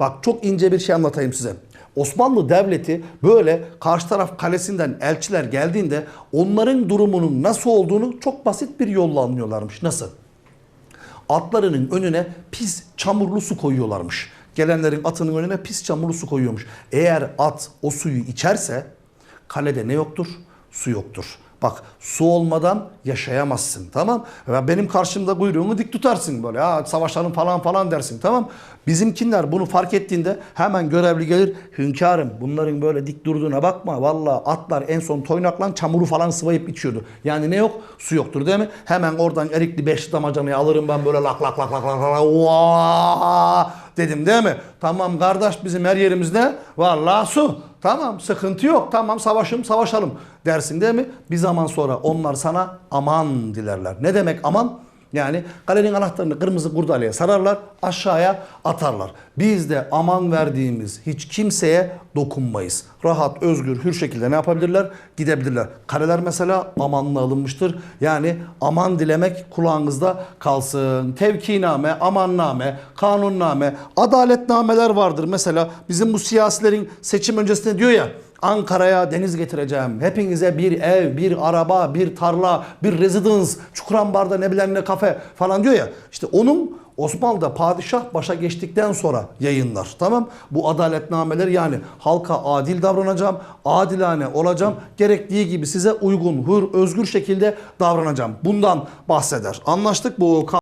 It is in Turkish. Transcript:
Bak çok ince bir şey anlatayım size. Osmanlı Devleti böyle karşı taraf kalesinden elçiler geldiğinde onların durumunun nasıl olduğunu çok basit bir yolla anlıyorlarmış. Nasıl? Atlarının önüne pis çamurlu su koyuyorlarmış. Gelenlerin atının önüne pis çamurlu su koyuyormuş. Eğer at o suyu içerse kalede ne yoktur? Su yoktur. Bak su olmadan yaşayamazsın tamam. Benim karşımda kuyruğunu dik tutarsın böyle ha savaşalım falan falan dersin tamam. Bizimkinler bunu fark ettiğinde hemen görevli gelir. Hünkârım bunların böyle dik durduğuna bakma. Valla atlar en son toynaklan çamuru falan sıvayıp içiyordu. Yani ne yok? Su yoktur değil mi? Hemen oradan erikli beşli damacanayı alırım ben böyle lak lak lak lak lak lak! Dedim değil mi? Tamam kardeş bizim her yerimizde vallahi su. Tamam sıkıntı yok. Tamam savaşım savaşalım dersin değil mi? Bir zaman sonra onlar sana aman dilerler. Ne demek aman? Yani kalenin anahtarını kırmızı kurdaleye sararlar, aşağıya atarlar. Biz de aman verdiğimiz hiç kimseye dokunmayız. Rahat, özgür, hür şekilde ne yapabilirler? Gidebilirler. Kaleler mesela amanla alınmıştır. Yani aman dilemek kulağınızda kalsın. Tevkiname, amanname, kanunname, adaletnameler vardır. Mesela bizim bu siyasilerin seçim öncesinde diyor ya Ankara'ya deniz getireceğim. Hepinize bir ev, bir araba, bir tarla, bir residence, Çukurambar'da ne bilen ne kafe falan diyor ya. İşte onun Osmanlı'da padişah başa geçtikten sonra yayınlar. Tamam? Bu adaletnameler yani halka adil davranacağım, adilane olacağım. Gerektiği gibi size uygun, hür, özgür şekilde davranacağım. Bundan bahseder. Anlaştık bu